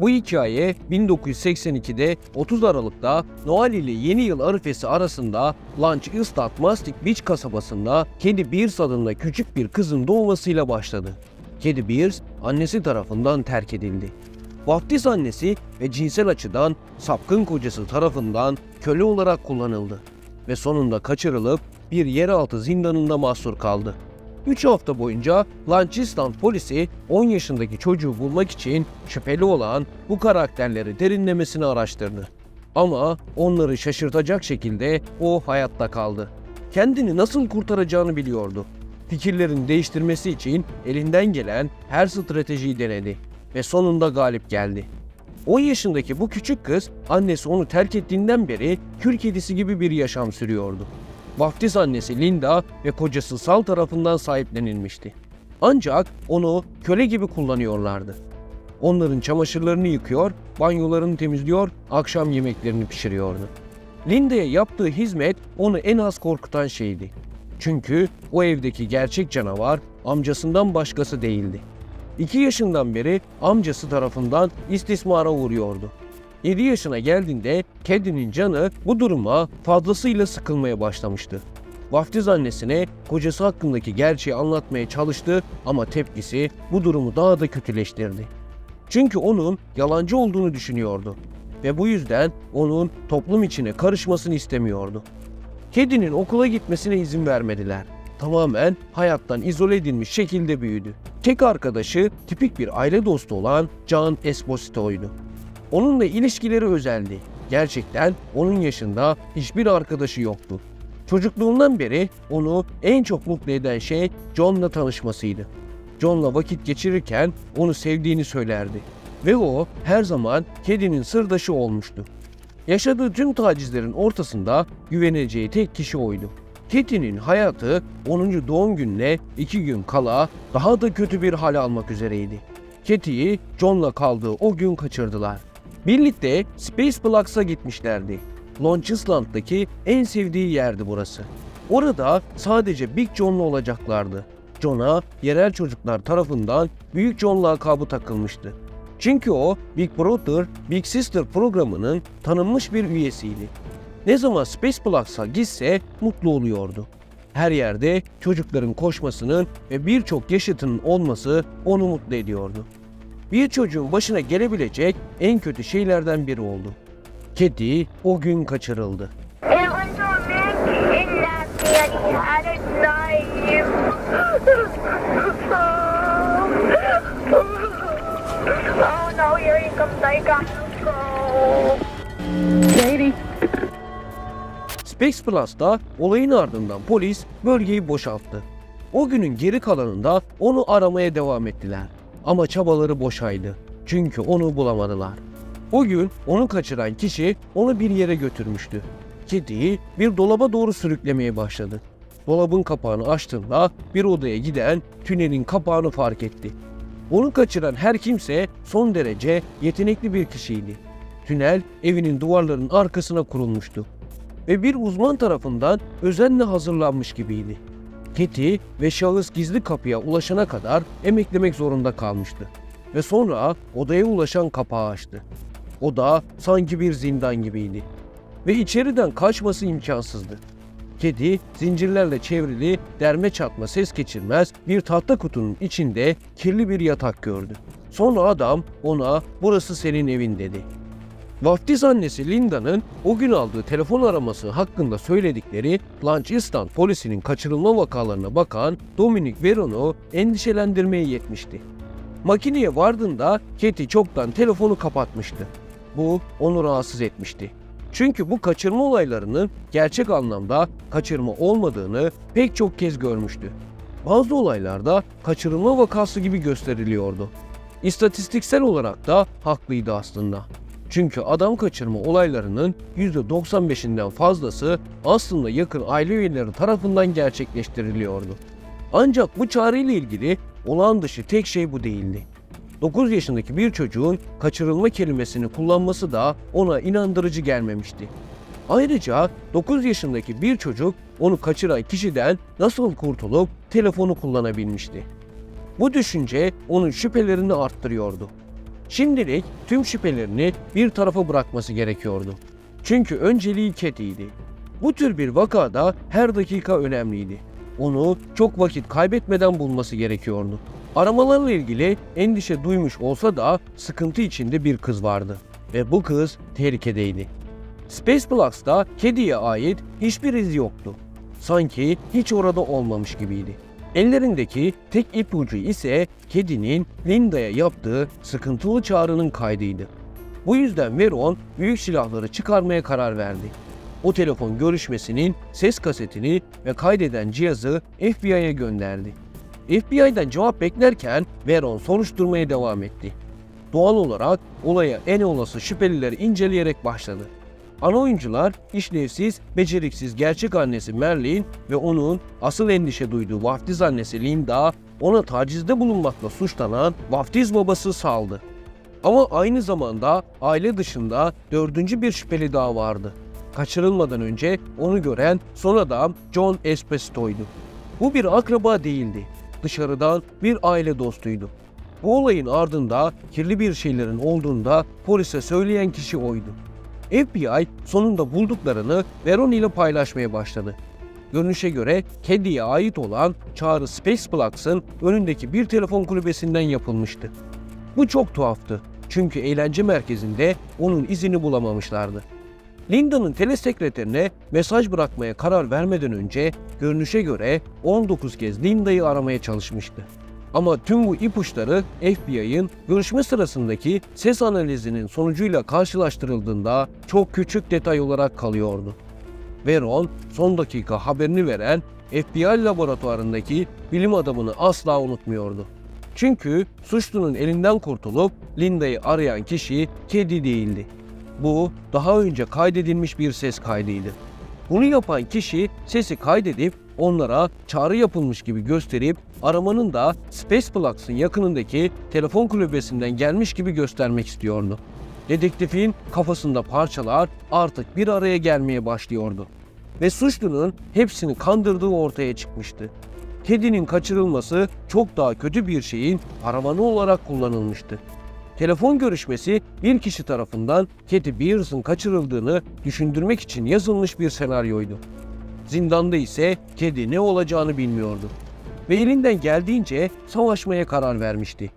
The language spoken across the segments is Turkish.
Bu hikaye 1982'de 30 Aralık'ta Noel ile Yeni Yıl arifesi arasında Lunch Island Mastic Beach kasabasında Kedi Bears adında küçük bir kızın doğmasıyla başladı. Kedi Bears annesi tarafından terk edildi. Vaftiz annesi ve cinsel açıdan sapkın kocası tarafından köle olarak kullanıldı ve sonunda kaçırılıp bir yeraltı zindanında mahsur kaldı. 3 hafta boyunca Lanchistan polisi 10 yaşındaki çocuğu bulmak için şüpheli olan bu karakterleri derinlemesine araştırdı. Ama onları şaşırtacak şekilde o hayatta kaldı. Kendini nasıl kurtaracağını biliyordu. Fikirlerini değiştirmesi için elinden gelen her stratejiyi denedi ve sonunda galip geldi. 10 yaşındaki bu küçük kız annesi onu terk ettiğinden beri kül kedisi gibi bir yaşam sürüyordu. Vaftiz annesi Linda ve kocası Sal tarafından sahiplenilmişti. Ancak onu köle gibi kullanıyorlardı. Onların çamaşırlarını yıkıyor, banyolarını temizliyor, akşam yemeklerini pişiriyordu. Linda'ya yaptığı hizmet onu en az korkutan şeydi. Çünkü o evdeki gerçek canavar amcasından başkası değildi. 2 yaşından beri amcası tarafından istismara uğruyordu. 7 yaşına geldiğinde kedinin canı bu duruma fazlasıyla sıkılmaya başlamıştı. Vaftiz annesine kocası hakkındaki gerçeği anlatmaya çalıştı ama tepkisi bu durumu daha da kötüleştirdi. Çünkü onun yalancı olduğunu düşünüyordu ve bu yüzden onun toplum içine karışmasını istemiyordu. Kedinin okula gitmesine izin vermediler. Tamamen hayattan izole edilmiş şekilde büyüdü. Tek arkadaşı tipik bir aile dostu olan John Esposito'ydu. Onunla ilişkileri özeldi. Gerçekten onun yaşında hiçbir arkadaşı yoktu. Çocukluğundan beri onu en çok mutlu eden şey John'la tanışmasıydı. John'la vakit geçirirken onu sevdiğini söylerdi. Ve o her zaman kedinin sırdaşı olmuştu. Yaşadığı tüm tacizlerin ortasında güveneceği tek kişi oydu. Kitty'nin hayatı 10. doğum gününe 2 gün kala daha da kötü bir hal almak üzereydi. Kitty'yi John'la kaldığı o gün kaçırdılar. Birlikte Space Plugs'a gitmişlerdi. Launch Island'daki en sevdiği yerdi burası. Orada sadece Big John'la olacaklardı. John'a yerel çocuklar tarafından Büyük John lakabı takılmıştı. Çünkü o Big Brother, Big Sister programının tanınmış bir üyesiydi. Ne zaman Space Plugs'a gitse mutlu oluyordu. Her yerde çocukların koşmasının ve birçok yaşıtının olması onu mutlu ediyordu. Bir çocuğun başına gelebilecek en kötü şeylerden biri oldu. Kedi o gün kaçırıldı. Space Plus'ta olayın ardından polis bölgeyi boşalttı. O günün geri kalanında onu aramaya devam ettiler. Ama çabaları boşaydı. Çünkü onu bulamadılar. O gün onu kaçıran kişi onu bir yere götürmüştü. Kediyi bir dolaba doğru sürüklemeye başladı. Dolabın kapağını açtığında bir odaya giden tünelin kapağını fark etti. Onu kaçıran her kimse son derece yetenekli bir kişiydi. Tünel evinin duvarlarının arkasına kurulmuştu ve bir uzman tarafından özenle hazırlanmış gibiydi. Kitty ve şahıs gizli kapıya ulaşana kadar emeklemek zorunda kalmıştı. Ve sonra odaya ulaşan kapağı açtı. Oda sanki bir zindan gibiydi. Ve içeriden kaçması imkansızdı. Kedi zincirlerle çevrili derme çatma ses geçirmez bir tahta kutunun içinde kirli bir yatak gördü. Sonra adam ona burası senin evin dedi. Vaftiz annesi Linda'nın o gün aldığı telefon araması hakkında söyledikleri Lanchistan polisinin kaçırılma vakalarına bakan Dominic Veron'u endişelendirmeye yetmişti. Makineye vardığında Katie çoktan telefonu kapatmıştı. Bu onu rahatsız etmişti. Çünkü bu kaçırma olaylarının gerçek anlamda kaçırma olmadığını pek çok kez görmüştü. Bazı olaylarda kaçırılma vakası gibi gösteriliyordu. İstatistiksel olarak da haklıydı aslında. Çünkü adam kaçırma olaylarının %95'inden fazlası aslında yakın aile üyeleri tarafından gerçekleştiriliyordu. Ancak bu çağrıyla ilgili olağan dışı tek şey bu değildi. 9 yaşındaki bir çocuğun kaçırılma kelimesini kullanması da ona inandırıcı gelmemişti. Ayrıca 9 yaşındaki bir çocuk onu kaçıran kişiden nasıl kurtulup telefonu kullanabilmişti. Bu düşünce onun şüphelerini arttırıyordu. Şimdilik tüm şüphelerini bir tarafa bırakması gerekiyordu. Çünkü önceliği Katie'ydi. Bu tür bir vakada her dakika önemliydi. Onu çok vakit kaybetmeden bulması gerekiyordu. Aramalarla ilgili endişe duymuş olsa da sıkıntı içinde bir kız vardı. Ve bu kız tehlikedeydi. Space Plugs'ta Kedi'ye ait hiçbir iz yoktu. Sanki hiç orada olmamış gibiydi. Ellerindeki tek ipucu ise Kedi'nin Linda'ya yaptığı sıkıntılı çağrının kaydıydı. Bu yüzden Veron büyük silahları çıkarmaya karar verdi. O telefon görüşmesinin ses kasetini ve kaydeden cihazı FBI'ye gönderdi. FBI'den cevap beklerken Veron soruşturmaya devam etti. Doğal olarak olaya en olası şüphelileri inceleyerek başladı. Ana oyuncular işlevsiz, beceriksiz gerçek annesi Merlin ve onun asıl endişe duyduğu vaftiz annesi Linda ona tacizde bulunmakla suçlanan vaftiz babası saldı. Ama aynı zamanda aile dışında dördüncü bir şüpheli daha vardı. Kaçırılmadan önce onu gören son adam John Esposito'ydu. Bu bir akraba değildi. Dışarıdan bir aile dostuydu. Bu olayın ardında kirli bir şeylerin olduğunda polise söyleyen kişi oydu. FBI sonunda bulduklarını Veron ile paylaşmaya başladı. Görünüşe göre Caddy'ye ait olan çağrı Space Plugs'ın önündeki bir telefon kulübesinden yapılmıştı. Bu çok tuhaftı çünkü eğlence merkezinde onun izini bulamamışlardı. Linda'nın telesekreterine mesaj bırakmaya karar vermeden önce görünüşe göre 19 kez Linda'yı aramaya çalışmıştı. Ama tüm bu ipuçları FBI'ın görüşme sırasındaki ses analizinin sonucuyla karşılaştırıldığında çok küçük detay olarak kalıyordu. Veron son dakika haberini veren FBI laboratuvarındaki bilim adamını asla unutmuyordu. Çünkü suçlunun elinden kurtulup Linda'yı arayan kişi kedi değildi. Bu daha önce kaydedilmiş bir ses kaydıydı. Bunu yapan kişi sesi kaydedip onlara çağrı yapılmış gibi gösterip aramanın da Space Plugs'ın yakınındaki telefon kulübesinden gelmiş gibi göstermek istiyordu. Dedektifin kafasında parçalar artık bir araya gelmeye başlıyordu. Ve suçlunun hepsini kandırdığı ortaya çıkmıştı. Kedinin kaçırılması çok daha kötü bir şeyin paravanı olarak kullanılmıştı. Telefon görüşmesi bir kişi tarafından Katie Beers'ın kaçırıldığını düşündürmek için yazılmış bir senaryoydu. Zindanda ise kedi ne olacağını bilmiyordu. Ve elinden geldiğince savaşmaya karar vermişti.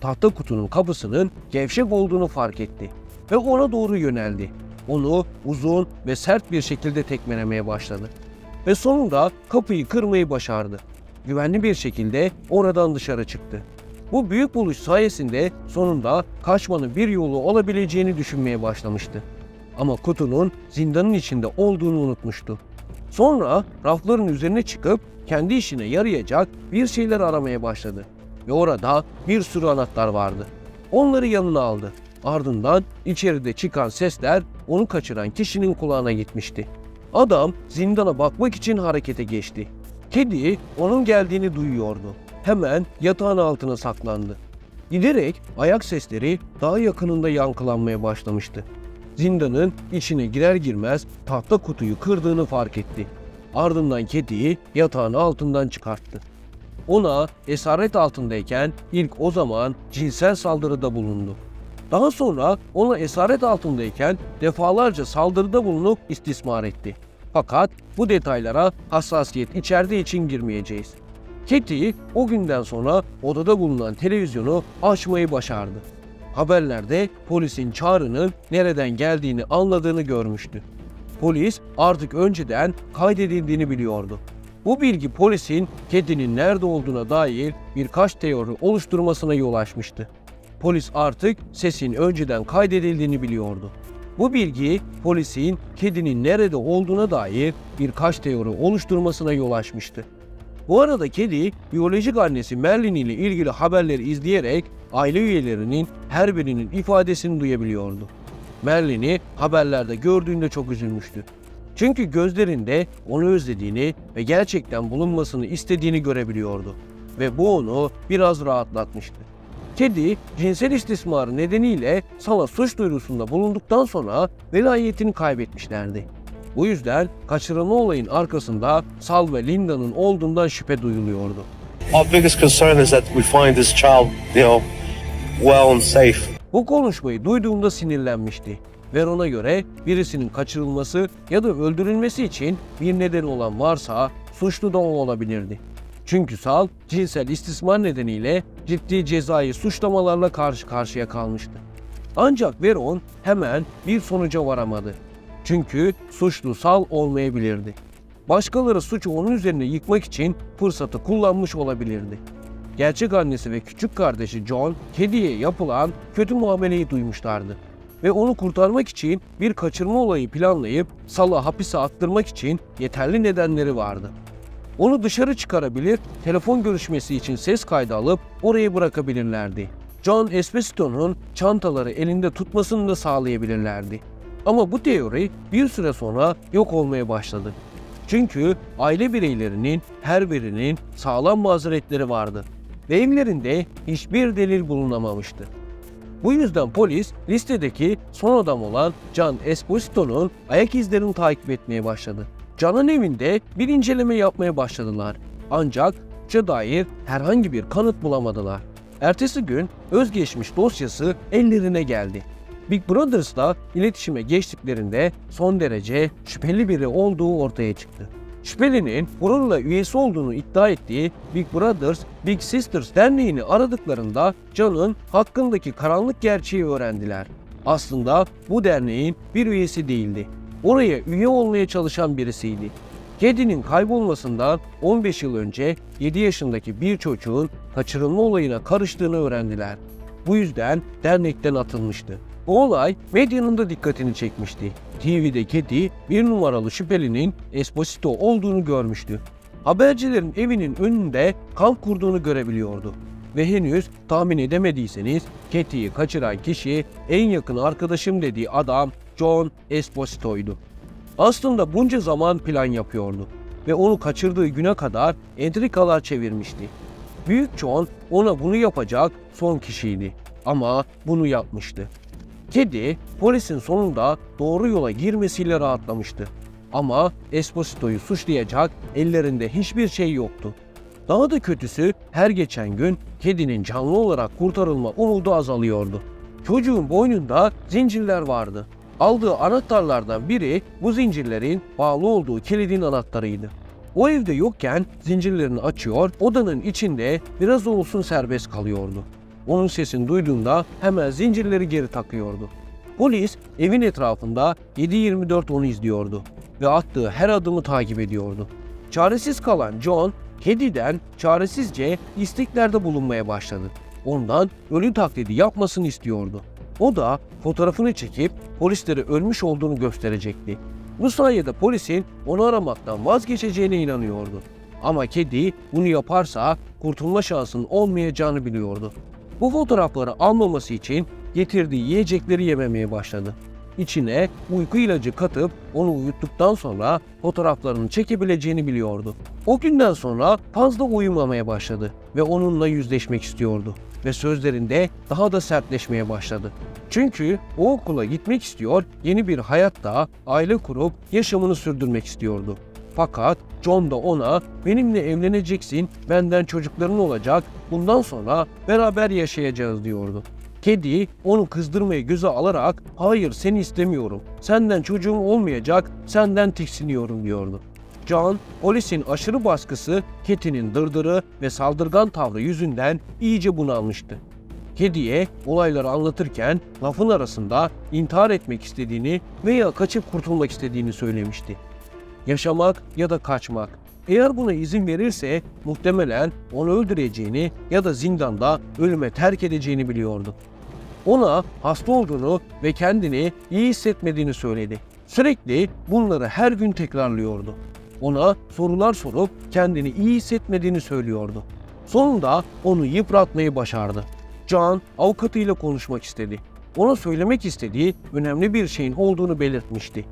Tahta kutunun kapısının gevşek olduğunu fark etti ve ona doğru yöneldi. Onu uzun ve sert bir şekilde tekmelemeye başladı. Ve sonunda kapıyı kırmayı başardı. Güvenli bir şekilde oradan dışarı çıktı. Bu büyük buluş sayesinde sonunda kaçmanın bir yolu olabileceğini düşünmeye başlamıştı. Ama kutunun zindanın içinde olduğunu unutmuştu. Sonra rafların üzerine çıkıp kendi işine yarayacak bir şeyler aramaya başladı. Ve orada bir sürü anahtar vardı. Onları yanına aldı. Ardından içeride çıkan sesler onu kaçıran kişinin kulağına gitmişti. Adam zindana bakmak için harekete geçti. Kedi onun geldiğini duyuyordu. Hemen yatağın altına saklandı. Giderek ayak sesleri daha yakınında yankılanmaya başlamıştı. Zindanın içine girer girmez tahta kutuyu kırdığını fark etti. Ardından kediyi yatağın altından çıkarttı. Ona esaret altındayken ilk o zaman cinsel saldırıda bulundu. Daha sonra ona esaret altındayken defalarca saldırıda bulunup istismar etti. Fakat bu detaylara hassasiyet içerdiği için girmeyeceğiz. Katie o günden sonra odada bulunan televizyonu açmayı başardı. Haberlerde polisin çağrının nereden geldiğini anladığını görmüştü. Polis artık önceden kaydedildiğini biliyordu. Bu bilgi polisin kedinin nerede olduğuna dair birkaç teori oluşturmasına yol açmıştı. Polis artık sesin önceden kaydedildiğini biliyordu. Bu bilgi polisin kedinin nerede olduğuna dair birkaç teori oluşturmasına yol açmıştı. Bu arada kedi biyolojik annesi Merlin ile ilgili haberleri izleyerek aile üyelerinin her birinin ifadesini duyabiliyordu. Merlin'i haberlerde gördüğünde çok üzülmüştü. Çünkü gözlerinde onu özlediğini ve gerçekten bulunmasını istediğini görebiliyordu. Ve bu onu biraz rahatlatmıştı. Kedi cinsel istismarı nedeniyle sana suç duyurusunda bulunduktan sonra velayetini kaybetmişlerdi. Bu yüzden kaçırılma olayın arkasında Sal ve Linda'nın olduğundan şüphe duyuluyordu. Our biggest concern is that we find this child, you know, well and safe. Bu konuşmayı duyduğunda sinirlenmişti. Veron'a göre birisinin kaçırılması ya da öldürülmesi için bir neden olan varsa suçlu da o olabilirdi. Çünkü Sal cinsel istismar nedeniyle ciddi cezai suçlamalarla karşı karşıya kalmıştı. Ancak Veron hemen bir sonuca varamadı. Çünkü suçlu Sal olmayabilirdi. Başkaları suçu onun üzerine yıkmak için fırsatı kullanmış olabilirdi. Gerçek annesi ve küçük kardeşi John, kediye yapılan kötü muameleyi duymuşlardı. Ve onu kurtarmak için bir kaçırma olayı planlayıp Sal'ı hapise attırmak için yeterli nedenleri vardı. Onu dışarı çıkarabilir, telefon görüşmesi için ses kaydı alıp oraya bırakabilirlerdi. John Esposito'nun çantaları elinde tutmasını da sağlayabilirlerdi. Ama bu teori bir süre sonra yok olmaya başladı. Çünkü aile bireylerinin her birinin sağlam mazeretleri vardı ve evlerinde hiçbir delil bulunamamıştı. Bu yüzden polis listedeki son adam olan Can Esposito'nun ayak izlerini takip etmeye başladı. Can'ın evinde bir inceleme yapmaya başladılar. Ancak suça dair herhangi bir kanıt bulamadılar. Ertesi gün özgeçmiş dosyası ellerine geldi. Big Brothers'la iletişime geçtiklerinde son derece şüpheli biri olduğu ortaya çıktı. Şüphelinin gururla üyesi olduğunu iddia ettiği Big Brothers Big Sisters derneğini aradıklarında John'ın hakkındaki karanlık gerçeği öğrendiler. Aslında bu derneğin bir üyesi değildi. Oraya üye olmaya çalışan birisiydi. Kedinin kaybolmasından 15 yıl önce 7 yaşındaki bir çocuğun kaçırılma olayına karıştığını öğrendiler. Bu yüzden dernekten atılmıştı. Bu olay medyanın da dikkatini çekmişti. TV'de Kedi bir numaralı şüphelinin Esposito olduğunu görmüştü. Habercilerin evinin önünde kamp kurduğunu görebiliyordu. Ve henüz tahmin edemediyseniz Keti'yi kaçıran kişi en yakın arkadaşım dediği adam John Esposito'ydu. Aslında bunca zaman plan yapıyordu ve onu kaçırdığı güne kadar entrikalar çevirmişti. Büyük John ona bunu yapacak son kişiydi ama bunu yapmıştı. Kedi polisin sonunda doğru yola girmesiyle rahatlamıştı. Ama Esposito'yu suçlayacak ellerinde hiçbir şey yoktu. Daha da kötüsü her geçen gün kedinin canlı olarak kurtarılma umudu azalıyordu. Çocuğun boynunda zincirler vardı. Aldığı anahtarlardan biri bu zincirlerin bağlı olduğu kilidin anahtarıydı. O evde yokken zincirlerini açıyor, odanın içinde biraz olsun serbest kalıyordu. Onun sesini duyduğunda hemen zincirleri geri takıyordu. Polis evin etrafında 7-24 onu izliyordu ve attığı her adımı takip ediyordu. Çaresiz kalan John, kediden çaresizce isteklerde bulunmaya başladı. Ondan ölü taklidi yapmasını istiyordu. O da fotoğrafını çekip polislere ölmüş olduğunu gösterecekti. Bu sayede polisin onu aramaktan vazgeçeceğine inanıyordu. Ama kedi bunu yaparsa kurtulma şansının olmayacağını biliyordu. Bu fotoğrafları almaması için getirdiği yiyecekleri yememeye başladı. İçine uyku ilacı katıp onu uyuttuktan sonra fotoğraflarını çekebileceğini biliyordu. O günden sonra fazla uyumamaya başladı ve onunla yüzleşmek istiyordu ve sözlerinde daha da sertleşmeye başladı. Çünkü o okula gitmek istiyor, yeni bir hayatta aile kurup yaşamını sürdürmek istiyordu. Fakat John da ona benimle evleneceksin, benden çocukların olacak, bundan sonra beraber yaşayacağız diyordu. Kedi onu kızdırmayı göze alarak hayır seni istemiyorum, senden çocuğum olmayacak, senden tiksiniyorum diyordu. John, polisin aşırı baskısı, Keti'nin dırdırı ve saldırgan tavrı yüzünden iyice bunalmıştı. Kediye olayları anlatırken lafın arasında intihar etmek istediğini veya kaçıp kurtulmak istediğini söylemişti. Yaşamak ya da kaçmak. Eğer buna izin verirse muhtemelen onu öldüreceğini ya da zindanda ölüme terk edeceğini biliyordu. Ona hasta olduğunu ve kendini iyi hissetmediğini söyledi. Sürekli bunları her gün tekrarlıyordu. Ona sorular sorup kendini iyi hissetmediğini söylüyordu. Sonunda onu yıpratmayı başardı. John avukatıyla konuşmak istedi. Ona söylemek istediği önemli bir şeyin olduğunu belirtmişti.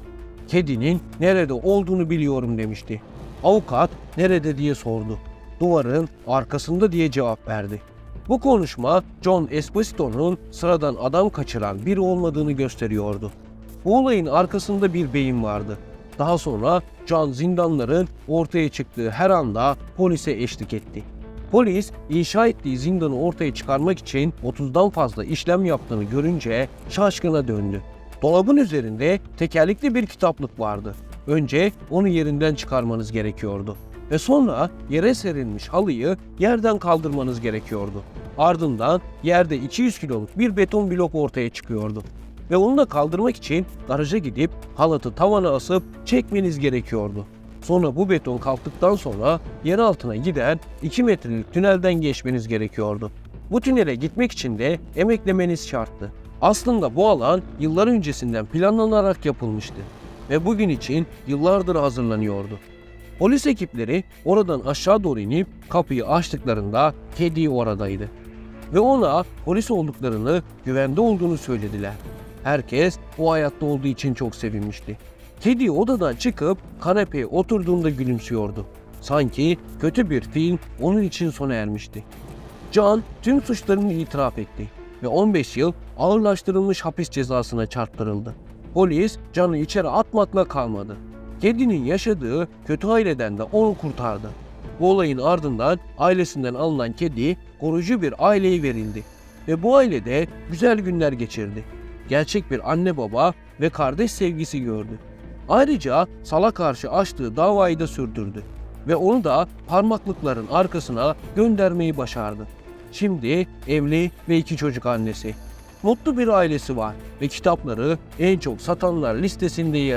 Kedinin nerede olduğunu biliyorum demişti. Avukat nerede diye sordu. Duvarın arkasında diye cevap verdi. Bu konuşma John Esposito'nun sıradan adam kaçıran biri olmadığını gösteriyordu. Bu olayın arkasında bir beyin vardı. Daha sonra John zindanların ortaya çıktığı her anda polise eşlik etti. Polis inşa ettiği zindanı ortaya çıkarmak için 30'dan fazla işlem yaptığını görünce şaşkına döndü. Dolabın üzerinde tekerlekli bir kitaplık vardı. Önce onu yerinden çıkarmanız gerekiyordu. Ve sonra yere serilmiş halıyı yerden kaldırmanız gerekiyordu. Ardından yerde 200 kiloluk bir beton blok ortaya çıkıyordu. Ve onu da kaldırmak için garaja gidip halatı tavana asıp çekmeniz gerekiyordu. Sonra bu beton kalktıktan sonra yer altına giden 2 metrelik tünelden geçmeniz gerekiyordu. Bu tünele gitmek için de emeklemeniz şarttı. Aslında bu alan yıllar öncesinden planlanarak yapılmıştı ve bugün için yıllardır hazırlanıyordu. Polis ekipleri oradan aşağı doğru inip kapıyı açtıklarında Teddy oradaydı. Ve ona polis olduklarını, güvende olduğunu söylediler. Herkes o hayatta olduğu için çok sevinmişti. Teddy odadan çıkıp kanepeye oturduğunda gülümsüyordu. Sanki kötü bir film onun için sona ermişti. Can tüm suçlarını itiraf etti ve 15 yıl ağırlaştırılmış hapis cezasına çarptırıldı. Polis Can'ı içeri atmakla kalmadı. Teddy'nin yaşadığı kötü aileden de onu kurtardı. Bu olayın ardından ailesinden alınan kedi koruyucu bir aileye verildi ve bu ailede güzel günler geçirdi. Gerçek bir anne baba ve kardeş sevgisi gördü. Ayrıca Sal'a karşı açtığı davayı da sürdürdü ve onu da parmaklıkların arkasına göndermeyi başardı. Şimdi evli ve iki çocuk annesi. Mutlu bir ailesi var ve kitapları en çok satanlar listesinde yer